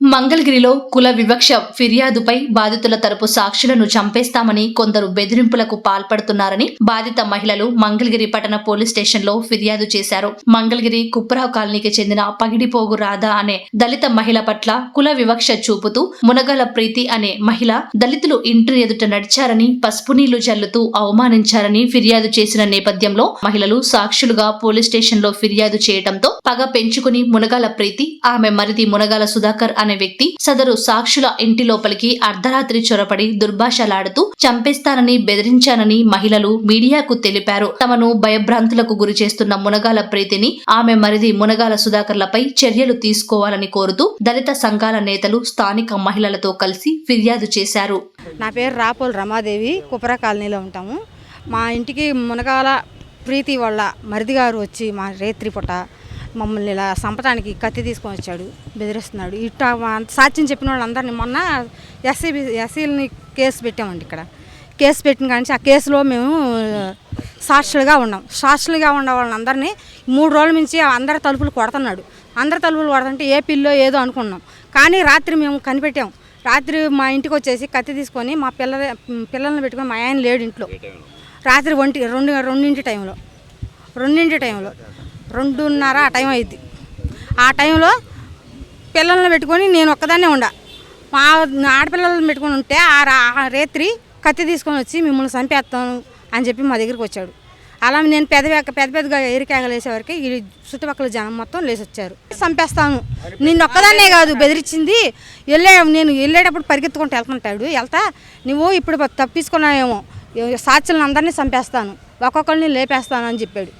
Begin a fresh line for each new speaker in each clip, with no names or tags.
మంగళగిరిలో కుల వివక్ష ఫిర్యాదుపై బాధితుల తరపు సాక్షులను చంపేస్తామని కొందరు బెదిరింపులకు పాల్పడుతున్నారని బాధిత మహిళలు మంగళగిరి పట్టణ పోలీస్ స్టేషన్లో ఫిర్యాదు చేశారు. మంగళగిరి కుప్రావ్ కాలనీకి చెందిన పగిడిపోగు రాధా అనే దళిత మహిళ పట్ల కుల వివక్ష చూపుతూ మునగల ప్రీతి అనే మహిళ దళితులు ఇంటి ఎదుట నడిచారని పసుపు నీళ్ళు జల్లుతూ అవమానించారని ఫిర్యాదు చేసిన నేపథ్యంలో మహిళలు సాక్షులుగా పోలీస్ స్టేషన్లో ఫిర్యాదు చేయడంతో పగ పెంచుకుని మునగాల ప్రీతి ఆమె మరిది మునగాల సుధాకర్ అనే వ్యక్తి సదరు సాక్షుల ఇంటి లోపలికి అర్ధరాత్రి చొరపడి దుర్భాషలాడుతూ చంపేస్తానని బెదిరించానని మహిళలు మీడియాకు తెలిపారు. తమను భయభ్రాంతులకు గురి చేస్తున్న మునగాల ప్రీతిని ఆమె మరిది మునగాల సుధాకర్లపై చర్యలు తీసుకోవాలని కోరుతూ దళిత సంఘాల నేతలు స్థానిక మహిళలతో కలిసి ఫిర్యాదు చేశారు.
నా పేరు రాపోల్ రమాదేవి. కుపరా కాలనీలో ఉంటాము. మా ఇంటికి మునగాల ప్రీతి వాళ్ళ మరిది గారు వచ్చి మా రేత్రిపూట మమ్మల్ని ఇలా సంపటానికి కత్తి తీసుకొని వచ్చాడు బెదిరిస్తున్నాడు. ఇట్ట సాక్ష్యం చెప్పిన వాళ్ళందరినీ మొన్న ఎస్సీ ఎస్సీలని కేసు పెట్టామండి ఇక్కడ. కేసు పెట్టిన కానీ ఆ కేసులో మేము సాక్షులుగా ఉన్నాం. సాక్షులుగా ఉన్న వాళ్ళందరినీ మూడు రోజుల నుంచి అందరి తలుపులు కొడుతున్నాడు. అందరి తలుపులు కొడుతుంటే ఏ పిల్లో ఏదో అనుకున్నాం. కానీ రాత్రి మేము కనిపెట్టాం. రాత్రి మా ఇంటికి వచ్చేసి కత్తి తీసుకొని మా పిల్లల పిల్లల్ని పెట్టుకొని మా ఆయన లేడు ఇంట్లో. రాత్రి ఒంటి రెండు రెండింటి టైంలో. రెండింటి టైంలో. రెండున్నర ఆ టైం అయింది ఆ టైంలో పిల్లల్ని పెట్టుకొని నేను ఒక్కదాన్నే ఉండ. మా ఆడపిల్లలను పెట్టుకొని ఉంటే ఆ రాత్రి రేత్రి కత్తి తీసుకొని వచ్చి మిమ్మల్ని చంపేస్తాను అని చెప్పి మా దగ్గరికి వచ్చాడు. అలా నేను పెద్ద పెద్ద పెద్దగా ఎరికాయలు వేసేవరకు ఈ చుట్టుపక్కల జనం మొత్తం లేచి వచ్చారు చంపేస్తాను. నిన్ను ఒక్కదాన్నే కాదు బెదిరించింది వెళ్ళే నేను వెళ్ళేటప్పుడు పరిగెత్తుకుంటూ వెళ్తుంటాడు. వెళ్తా నువ్వు ఇప్పుడు తప్పించుకున్నావేమో సాక్షులను అందరినీ చంపేస్తాను. ఒక్కొక్కరిని లేపేస్తాను అని చెప్పాడు.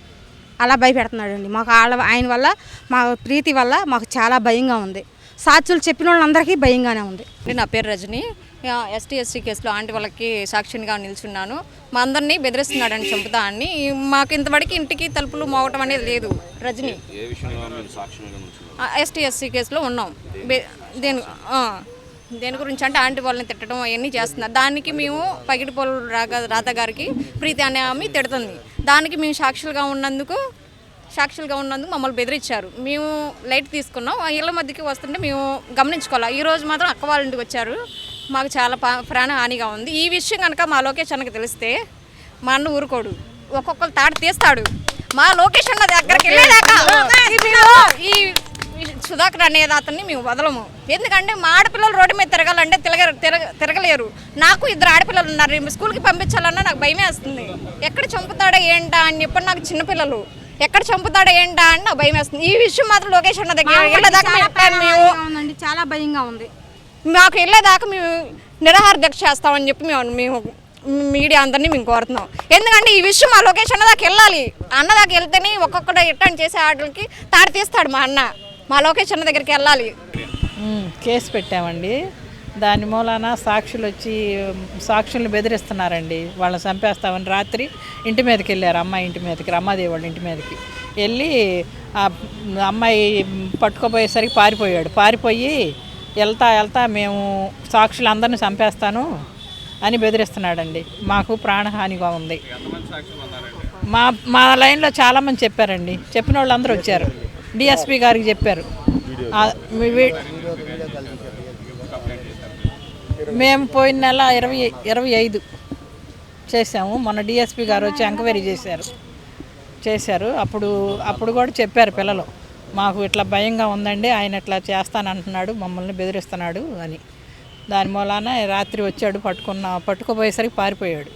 అలా భయపెడుతున్నాడండి. మాకు వాళ్ళ ఆయన వల్ల మా ప్రీతి వల్ల మాకు చాలా భయంగా ఉంది. సాక్షులు చెప్పిన వాళ్ళందరికీ భయంగానే ఉంది.
అండి, నా పేరు రజని. ఎస్టీ ఎస్టీ కేసులో ఆంటీ వాళ్ళకి సాక్షినిగా నిల్చున్నాను. మా అందరినీ బెదిరిస్తున్నాడని చంపుతా అని. మాకు ఇంతవరకు ఇంటికి తలుపులు మోగటం అనేది లేదు రజని. ఎస్టీ ఎస్సీ కేసులో ఉన్నాం. దేని ఆ, దేని గురించి అంటే ఆంటీ వాళ్ళని తిట్టడం అవన్నీ చేస్తున్నారు. దానికి మేము పగిడిపోలు రాగా రాధ గారికి ప్రీతి అనే ఆమె తిడుతుంది. దానికి మేము సాక్షులుగా ఉన్నందుకు సాక్షులుగా ఉన్నందుకు మమ్మల్ని బెదిరించారు. మేము లైట్ తీసుకున్నాం. ఆ ఇళ్ళ మధ్యకి వస్తుంటే మేము గమనించుకోవాలి. ఈ రోజు మాత్రం అక్క వాళ్ళ ఇంటికి వచ్చారు. మాకు చాలా పా- ప్రాణ హానిగా ఉంది. ఈ విషయం కనుక మా లొకేషన్కి తెలిస్తే మా అన్న ఊరుకోడు. ఒక్కొక్కరు తాడు తీస్తాడు. మా లొకేషన్ దగ్గరికి వెళ్ళేదాకా ఈ సుధాకర్ అనేది అతన్ని మేము వదలము. ఎందుకంటే మా ఆడపిల్లలు రోడ్డు మీద తిరగాలంటే తిరగ తిరగ తిరగలేరు. నాకు ఇద్దరు ఆడపిల్లలు ఉన్నారు. స్కూల్కి పంపించాలన్నా నాకు భయమే వేస్తుంది. ఎక్కడ చంపుతాడా ఏంటా అని చెప్పి నాకు చిన్నపిల్లలు ఎక్కడ చంపుతాడా ఏంటా అని నాకు భయం వేస్తుంది. ఈ విషయం మాత్రం దగ్గర వెళ్ళేదాకా మేము మేము
భయంగా ఉందండి. చాలా భయంగా ఉంది.
మాకు వెళ్ళేదాకా మేము నిరాహార దీక్ష చేస్తామని చెప్పి మేము మేము మీడియా అందరినీ మేము కోరుతున్నాం. ఎందుకంటే ఈ విషయం మా లొకేషన్ దాకా వెళ్ళాలి. అన్న దాకా వెళ్తేనే ఒక్కొక్కటి రిటర్న్ చేసే ఆటలకి తాడు తీస్తాడు మా అన్న. మా లొకేషన్ దగ్గరికి వెళ్ళాలి.
కేసు పెట్టామండి. దాని మూలాన సాక్షులు వచ్చి సాక్షుల్ని బెదిరిస్తున్నారండి. వాళ్ళని చంపేస్తామని రాత్రి ఇంటి మీదకి వెళ్ళారు. అమ్మాయి ఇంటి మీదకి రమ్మాదేవి వాళ్ళ ఇంటి మీదకి. వెళ్ళి ఆ అమ్మాయి పట్టుకోపోయేసరికి పారిపోయాడు. పారిపోయి వెళ్తా వెళ్తా మేము సాక్షులు అందరిని చంపేస్తాను అని బెదిరిస్తున్నాడండి. మాకు ప్రాణహానిగా ఉంది. మా మా లైన్లో చాలామంది చెప్పారండి. చెప్పిన వాళ్ళందరూ వచ్చారు. డిఎస్పి గారికి చెప్పారు. మీ మేము పోయిన నెల ఇరవై ఇరవై ఐదు చేసాము మొన్న డిఎస్పి గారు వచ్చి ఎంక్వైరీ చేశారు. చేశారు. అప్పుడు అప్పుడు కూడా చెప్పారు పిల్లలు మాకు ఇట్లా భయంగా ఉందండి ఆయన ఇట్లా చేస్తానంటున్నాడు మమ్మల్ని బెదిరిస్తున్నాడు అని. దాని మూలాన రాత్రి వచ్చాడు పట్టుకున్న పట్టుకుపోయేసరికి పారిపోయాడు.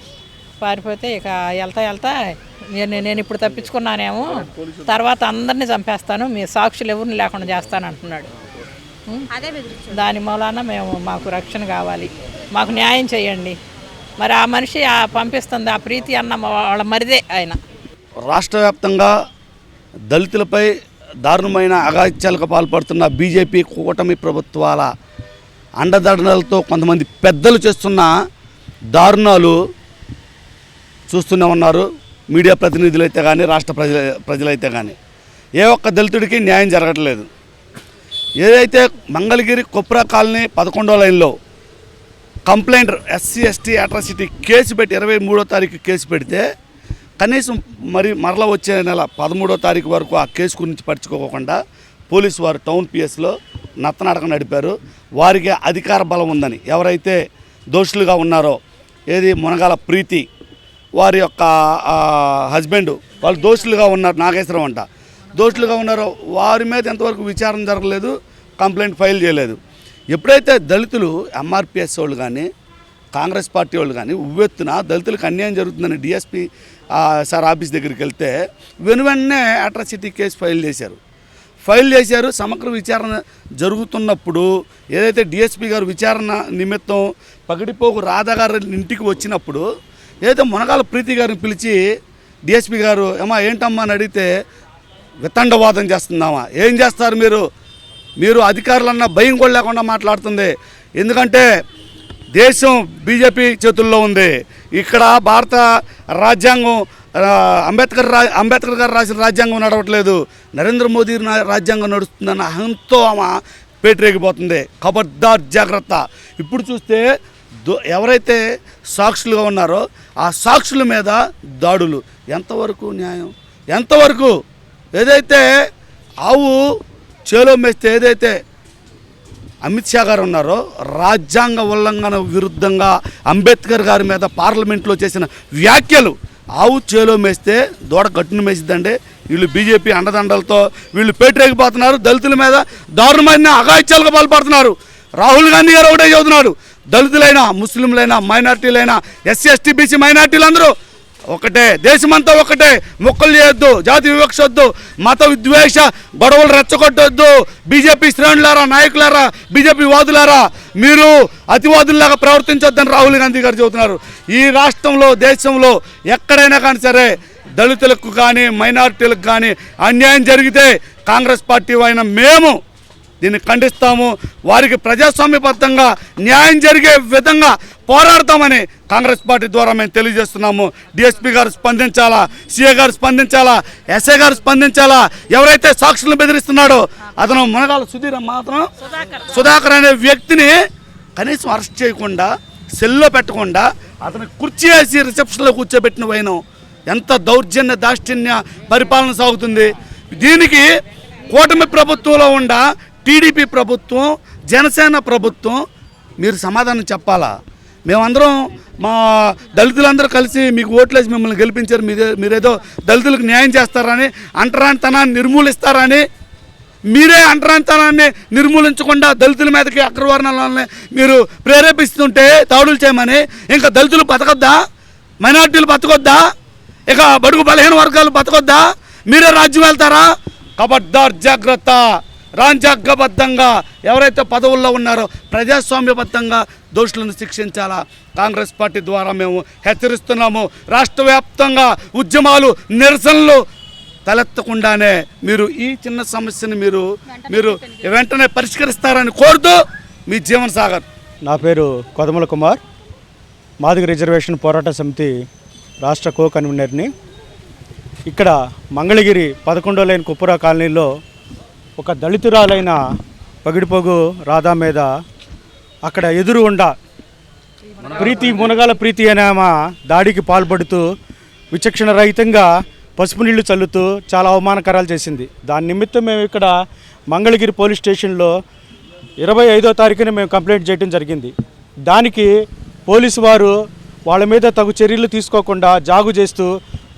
పారిపోతే ఇక వెళ్తా వెళ్తా. నేను నేను ఇప్పుడు తప్పించుకున్నానేమో. తర్వాత అందరినీ చంపేస్తాను. మీ సాక్షులు ఎవరిని లేకుండా చేస్తాను అంటున్నాడు. దాని మూలాన మేము మాకు రక్షణ కావాలి. మాకు న్యాయం చేయండి. మరి ఆ మనిషి ఆ పంపిస్తుంది ఆ ప్రీతి అన్న వాళ్ళ మరిదే ఆయన.
రాష్ట్ర వ్యాప్తంగా దళితులపై దారుణమైన అగాత్యాలకు పాల్పడుతున్న బీజేపీ కూటమి ప్రభుత్వాల అండదండలతో కొంతమంది పెద్దలు చేస్తున్న దారుణాలు చూస్తూనే ఉన్నారు. మీడియా ప్రతినిధులైతే కానీ రాష్ట్ర ప్రజల ప్రజలైతే కానీ ఏ ఒక్క దళితుడికి న్యాయం జరగట్లేదు. ఏదైతే మంగళగిరి కుప్రా కాలనీ పదకొండో లైన్లో complaint SC ST atrocity case పెట్టి ఇరవై మూడో తారీఖు కేసు పెడితే కనీసం మరి మరల వచ్చే నెల పదమూడో తారీఖు వరకు ఆ కేసు గురించి పట్టించుకోకుండా పోలీసు వారు టౌన్ పిఎస్లో నత్తనడక నడిపారు. వారికి అధికార బలం ఉందని ఎవరైతే దోషులుగా ఉన్నారో ఏది మునగాల ప్రీతి వారి యొక్క హస్బెండ్ వాళ్ళు దోషులుగా ఉన్నారు నాగేశ్వరం అంట. దోషులుగా ఉన్నారో వారి మీద ఎంతవరకు విచారణ జరగలేదు కంప్లైంట్ ఫైల్ చేయలేదు. ఎప్పుడైతే దళితులు ఎంఆర్పిఎస్ వాళ్ళు కానీ కాంగ్రెస్ పార్టీ వాళ్ళు కానీ ఉవ్వెత్తున దళితులకు అన్యాయం జరుగుతుందని డిఎస్పీ సార్ ఆఫీస్ దగ్గరికి వెళ్తే వెను వెంటనే అట్రాసిటీ కేసు ఫైల్ చేశారు. ఫైల్ చేశారు సమగ్ర విచారణ జరుగుతున్నప్పుడు ఏదైతే డిఎస్పీ గారు విచారణ నిమిత్తం పగిడిపోకు రాధాగారు ఇంటికి వచ్చినప్పుడు ఏదో మునగాల ప్రీతి గారిని పిలిచి డిఎస్పీ గారు ఏమా ఏంటమ్మా అని అడిగితే వితండవాదం చేస్తున్నామా ఏం చేస్తారు మీరు? మీరు అధికారులన్న భయం కూడా లేకుండా మాట్లాడుతుంది. ఎందుకంటే దేశం బీజేపీ చేతుల్లో ఉంది. ఇక్కడ భారత రాజ్యాంగం అంబేద్కర్ రా అంబేద్కర్ గారు రాసిన రాజ్యాంగం నడవట్లేదు. నరేంద్ర మోదీ రాజ్యాంగం నడుస్తుందన్న అహంతో ఆమె పేటరేగిపోతుంది. ఖబర్దార్ జాగ్రత్త. ఇప్పుడు చూస్తే ఎవరైతే సాక్షులుగా ఉన్నారో ఆ సాక్షుల మీద దాడులు. ఎంతవరకు న్యాయం? ఎంతవరకు? ఏదైతే ఆవు చేలో మేస్తే ఏదైతే అమిత్ షా గారు ఉన్నారో రాజ్యాంగ ఉల్లంఘన విరుద్ధంగా అంబేద్కర్ గారి మీద పార్లమెంట్లో చేసిన వ్యాఖ్యలు ఆవు చేలో మేస్తే దూడ గట్టును మేసిద్దండి. వీళ్ళు బీజేపీ అండదండలతో వీళ్ళు పేటరేగిపోతున్నారు దళితుల మీద దారుణమైన అఘాయిత్యాలకు పాల్పడుతున్నారు. రాహుల్ గాంధీ గారు ఒకటే చదువుతున్నాడు. దళితులైనా ముస్లింలైనా మైనార్టీలైనా ఎస్సీ ఎస్టీ బీసీ మైనార్టీలందరూ ఒకటే. దేశమంతా ఒకటే. మొక్కలు చేయొద్దు జాతి వివక్ష వద్దు మత విద్వేష గొడవలు రెచ్చగొట్టొద్దు. బీజేపీ శ్రేణులారా నాయకులారా బీజేపీ వాదులారా మీరు అతివాదుల్లాగా ప్రవర్తించొద్దని రాహుల్ గాంధీ గారు చెబుతున్నారు. ఈ రాష్ట్రంలో దేశంలో ఎక్కడైనా కానీ సరే దళితులకు కానీ మైనార్టీలకు కానీ అన్యాయం జరిగితే కాంగ్రెస్ పార్టీ అయిన మేము దీన్ని ఖండిస్తాము. వారికి ప్రజాస్వామ్యబద్ధంగా న్యాయం జరిగే విధంగా పోరాడతామని కాంగ్రెస్ పార్టీ ద్వారా మేము తెలియజేస్తున్నాము. డిఎస్పీ గారు స్పందించాలా? సీఏ గారు స్పందించాలా? ఎస్ఐ గారు స్పందించాలా? ఎవరైతే సాక్షులను బెదిరిస్తున్నాడో అతను మునగాల సుధీర్ మాత్రం సుధాకర్ అనే వ్యక్తిని కనీసం అరెస్ట్ చేయకుండా సెల్లో పెట్టకుండా అతని కుర్చీ వేసి రిసెప్షన్లో కూర్చోబెట్టిన వైనం. ఎంత దౌర్జన్య దాష్టిన్య పరిపాలన సాగుతుంది. దీనికి కూటమి ప్రభుత్వంలో ఉండ టీడీపీ ప్రభుత్వం జనసేన ప్రభుత్వం మీరు సమాధానం చెప్పాలా? మేమందరం మా దళితులందరూ కలిసి మీకు ఓట్లేసి మిమ్మల్ని గెలిపించారు. మీరే మీరేదో దళితులకు న్యాయం చేస్తారని అంటరానితనాన్ని నిర్మూలిస్తారని మీరే అంటరానితనాన్ని నిర్మూలించకుండా దళితుల మీదకి అగ్రవర్ణాలని మీరు ప్రేరేపిస్తుంటే దాడులు చేయమని ఇంకా దళితులు బతకొద్దా? మైనార్టీలు బతకొద్దా? ఇక బడుగు బలహీన వర్గాలు బతకొద్దా? మీరే రాజ్యం వెళ్తారా? కబడ్దార్ జాగ్రత్త. రాజ్యాంగబద్ధంగా ఎవరైతే పదవుల్లో ఉన్నారో ప్రజాస్వామ్యబద్ధంగా దోషులను శిక్షించాలా? కాంగ్రెస్ పార్టీ ద్వారా మేము హెచ్చరిస్తున్నాము. రాష్ట్ర వ్యాప్తంగా ఉద్యమాలు నిరసనలు తలెత్తకుండానే మీరు ఈ చిన్న సమస్యని మీరు మీరు వెంటనే పరిష్కరిస్తారని కోరుతూ మీ జీవన సాగర్.
నా పేరు కొదమల కుమార్. మాదిగ రిజర్వేషన్ పోరాట సమితి రాష్ట్ర కో కన్వీనర్ని ఇక్కడ మంగళగిరి పదకొండో లైన్ కుప్పురా కాలనీలో ఒక దళితురాలైన పగిడిపోగు రాధా మీద అక్కడ ఎదురు ఉండ ప్రీతి మునగాల ప్రీతి అనే ఆమె దాడికి పాల్పడుతూ విచక్షణ రహితంగా పసుపు నీళ్ళు చల్లుతూ చాలా అవమానకరాలు చేసింది. దాని నిమిత్తం మేము ఇక్కడ మంగళగిరి పోలీస్ స్టేషన్లో ఇరవై ఐదో తారీఖున మేము కంప్లైంట్ చేయడం జరిగింది. దానికి పోలీసు వారు వాళ్ళ మీద తగు చర్యలు తీసుకోకుండా జాగు చేస్తూ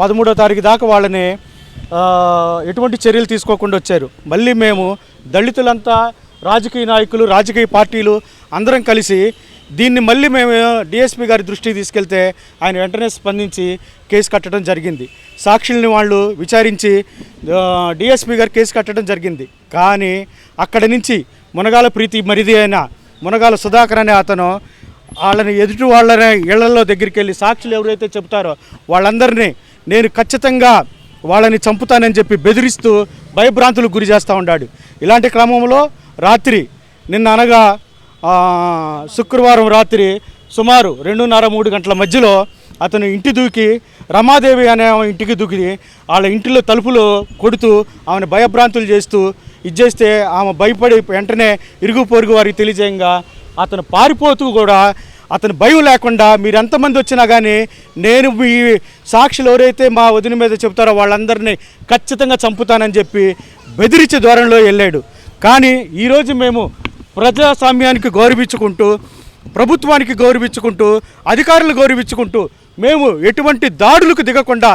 పదమూడో తారీఖు దాకా వాళ్ళని ఎటువంటి చర్యలు తీసుకోకుండా వచ్చారు. మళ్ళీ మేము దళితులంతా రాజకీయ నాయకులు రాజకీయ పార్టీలు అందరం కలిసి దీన్ని మళ్ళీ మేము డిఎస్పీ గారి దృష్టికి తీసుకెళ్తే ఆయన వెంటనే స్పందించి కేసు కట్టడం జరిగింది. సాక్షుల్ని వాళ్ళు విచారించి డిఎస్పీ గారు కేసు కట్టడం జరిగింది. కానీ అక్కడి నుంచి మునగాల ప్రీతి మరిది అయిన మునగాల సుధాకర్ అనే అతను వాళ్ళని ఎదుటి వాళ్ళని ఇళ్ళలో దగ్గరికి వెళ్ళి సాక్షులు ఎవరైతే చెబుతారో వాళ్ళందరినీ నేను ఖచ్చితంగా వాళ్ళని చంపుతానని చెప్పి బెదిరిస్తూ భయభ్రాంతులకు గురి చేస్తూ ఉన్నాడు ఇలాంటి క్రమంలో రాత్రి నిన్న అనగా శుక్రవారం రాత్రి సుమారు రెండున్నర మూడు గంటల మధ్యలో అతను ఇంటి దూకి రమాదేవి అనే ఆమె ఇంటికి దూకి వాళ్ళ ఇంటిలో తలుపులు కొడుతూ ఆమెను భయభ్రాంతులు చేస్తూ ఇది చేస్తే ఆమె భయపడి వెంటనే ఇరుగు పొరుగు వారికి తెలియజేయంగా అతను పారిపోతూ కూడా అతను భయం లేకుండా మీరు ఎంతమంది వచ్చినా కానీ నేను మీ సాక్షులు ఎవరైతే మా వదిన మీద చెబుతారో వాళ్ళందరినీ ఖచ్చితంగా చంపుతానని చెప్పి బెదిరించే ధోరణిలో వెళ్ళాడు. కానీ ఈరోజు మేము ప్రజాస్వామ్యానికి గౌరవించుకుంటూ ప్రభుత్వానికి గౌరవించుకుంటూ అధికారులు గౌరవించుకుంటూ మేము ఎటువంటి దాడులకు దిగకుండా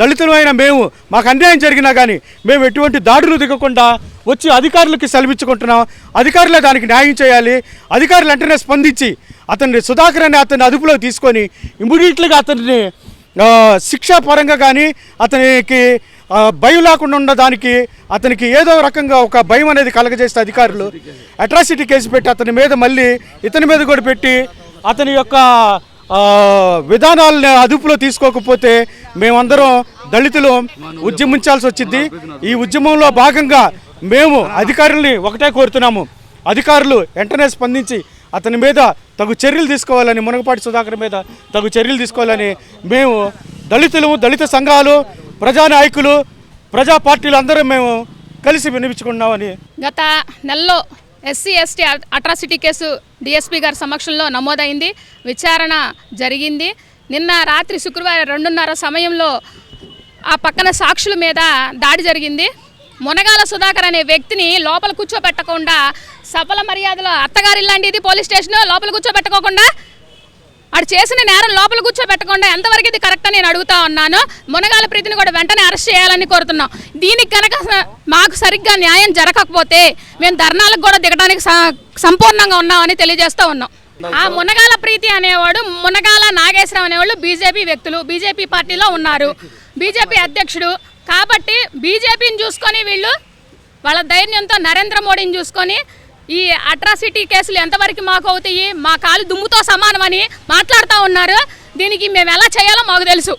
దళితులమైన మేము మాకు అన్యాయం జరిగినా కానీ మేము ఎటువంటి దాడులు దిగకుండా వచ్చి అధికారులకి సెలవిచ్చుకుంటున్నాం. అధికారులే దానికి న్యాయం చేయాలి. అధికారులు వెంటనే స్పందించి అతన్ని సుధాకర్ అనే అతన్ని అదుపులో తీసుకొని ఇమీడియట్లీగా అతన్ని శిక్షాపరంగా కానీ అతనికి భయం లేకుండా ఉన్న దానికి అతనికి ఏదో రకంగా ఒక భయం అనేది కలగజేస్తే అధికారులు. అట్రాసిటీ కేసు పెట్టి అతని మీద మళ్ళీ ఇతని మీద కూడా పెట్టి అతని యొక్క విధానాలను అదుపులో తీసుకోకపోతే మేమందరం దళితులు ఉద్యమించాల్సి వచ్చింది. ఈ ఉద్యమంలో భాగంగా మేము అధికారుల్ని ఒకటే కోరుతున్నాము. అధికారులు వెంటనే స్పందించి అతని మీద తగు చర్యలు తీసుకోవాలని మునగపాటి సుధాకర్ మీద తగు చర్యలు తీసుకోవాలని మేము దళితులు దళిత సంఘాలు ప్రజా నాయకులు ప్రజా పార్టీలు అందరం మేము కలిసి వినిపించుకున్నామని
గత నెలలో SC ST atrocity case DSP గారి సమక్షంలో నమోదైంది. విచారణ జరిగింది. నిన్న రాత్రి శుక్రవారం రెండున్నర సమయంలో ఆ పక్కన సాక్షుల మీద దాడి జరిగింది. మునగాల సుధాకర్ అనే వ్యక్తిని లోపల కూర్చోబెట్టకుండా సఫల మర్యాదలో అత్తగారిలాంటిది పోలీస్ స్టేషన్ లోపల కూర్చోబెట్టుకోకుండా అటు చేసిన నేరం లోపల కూర్చోబెట్టకుండా ఎంతవరకు ఇది కరెక్ట్ అని నేను అడుగుతా ఉన్నాను మునగాల ప్రీతిని కూడా వెంటనే అరెస్ట్ చేయాలని కోరుతున్నాం. దీనికి కనుక మాకు సరిగ్గా న్యాయం జరగకపోతే మేము ధర్నాలకు కూడా దిగడానికి స- సంపూర్ణంగా ఉన్నామని తెలియజేస్తూ ఉన్నాం. ఆ మునగాల ప్రీతి అనేవాడు మునగాల నాగేశ్వరం అనేవాళ్ళు బీజేపీ వ్యక్తులు బీజేపీ పార్టీలో ఉన్నారు. బీజేపీ అధ్యక్షుడు కాబట్టి బీజేపీని చూసుకొని వీళ్ళు వాళ్ళ ధైర్యంతో నరేంద్ర మోడీని చూసుకొని ఈ అట్రాసిటీ కేసులు ఎంతవరకు మాకు అవుతాయి? మా కాలు దుమ్ముతో సమానమని మాట్లాడుతూ ఉన్నారు. దీనికి మేము ఎలా చేయాలో మాకు తెలుసు.